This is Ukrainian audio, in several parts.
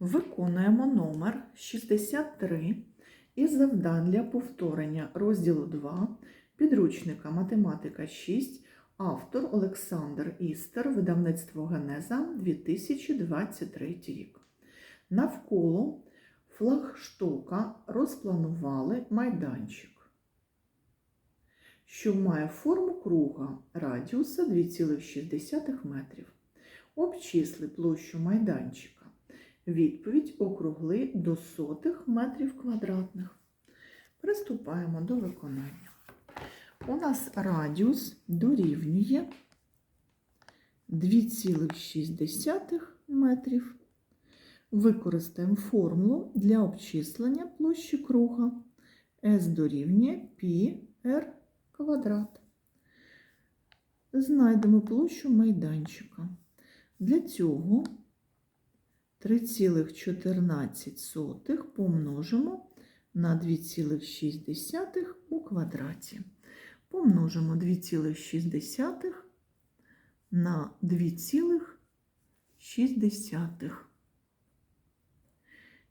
Виконуємо номер 63 із завдань для повторення розділу 2 підручника Математика 6, автор Олександр Істер, видавництво Генеза 2023 рік. Навколо флагштока розпланували майданчик, що має форму круга радіуса 2,6 метрів. Обчисли площу майданчика. Відповідь округли до сотих метрів квадратних. Приступаємо до виконання. У нас радіус дорівнює 2,6 метрів. Використаємо формулу для обчислення площі круга. S дорівнює πr квадрат. Знайдемо площу майданчика. Для цього 3,14 помножимо на 2,6 у квадраті. Помножимо 2,6 на 2,6.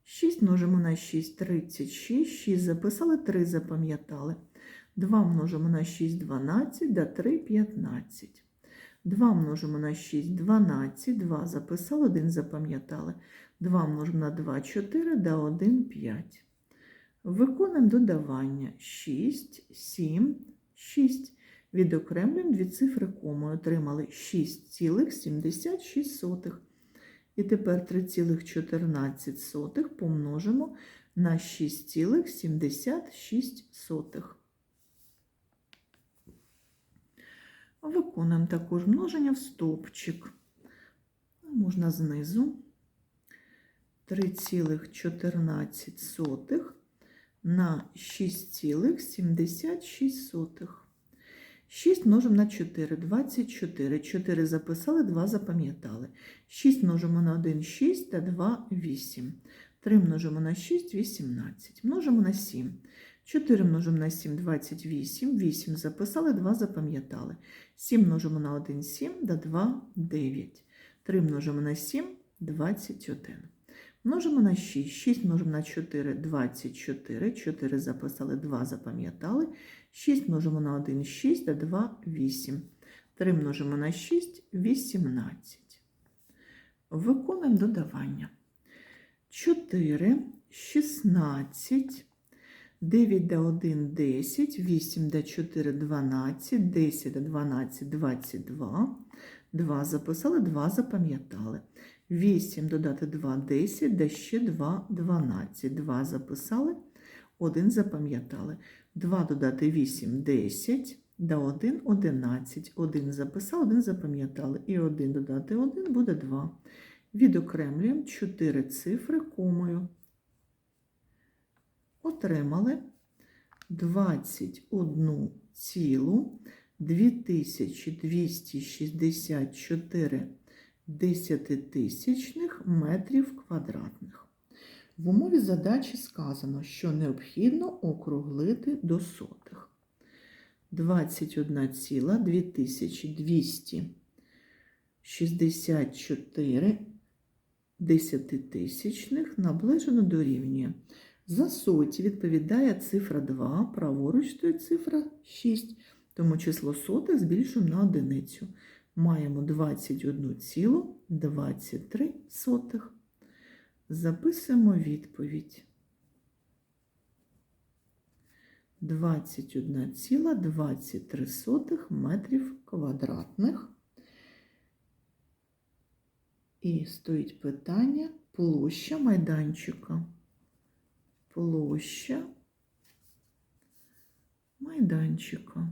6 множимо на 6 36, 6 записали, 3 запам'ятали. 2 множимо на 6 12, да 3 15. 2 множимо на 6 12, 2 записали, 1 запам'ятали. 2 множимо на 2 4, да 1 5. Виконуємо додавання 6, 7, 6. Відокремлюємо дві цифри комою. Отримали 6,76. І тепер 3,14 помножимо на 6,76. Виконуємо також множення в стовпчик. Можна знизу 3,14 на 6,76. 6 множимо на 4, 24. 4 записали, 2 запам'ятали. 6 множимо на 1, 6 та 2, 8. 3 множимо на 6, 18. Множимо на 7. 4 множимо на 7, 28. 8 записали, 2 запам'ятали. 7 множимо на 1, 7, да 2, 9. 3 множимо на 7, 21. Множимо на 6. 6 множимо на 4, 24. 4 записали, 2 запам'ятали. 6 множимо на 1, 6, да 2, 8. 3 множимо на 6, 18. Виконуємо додавання. 4, 16, 9 до 1, 10, 8 до 4, 12, 10 до 12, 22. 2 записали, 2 запам'ятали. 8 додати 2, 10, да ще 2, 12. 2 записали, 1 запам'ятали. 2 додати 8, 10, да 1, 11. 1 записали, 1 запам'ятали. І 1 додати 1 буде 2. Відокремлюємо 4 цифри комою. Отримали 21 цілу 2264 десятитисячних метрів квадратних. В умові задачі сказано, що необхідно округлити до сотих. 21,2264 десятитисячних наближено дорівнює. За соті відповідає цифра 2, праворуч стоїть цифра 6, тому число сотих збільшуємо на одиницю. Маємо 21,23. Записуємо відповідь. 21,23 метрів квадратних. І стоїть питання площа майданчика. Площа майданчика.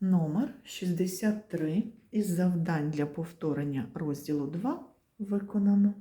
Номер 63 із завдань для повторення розділу 2 виконано.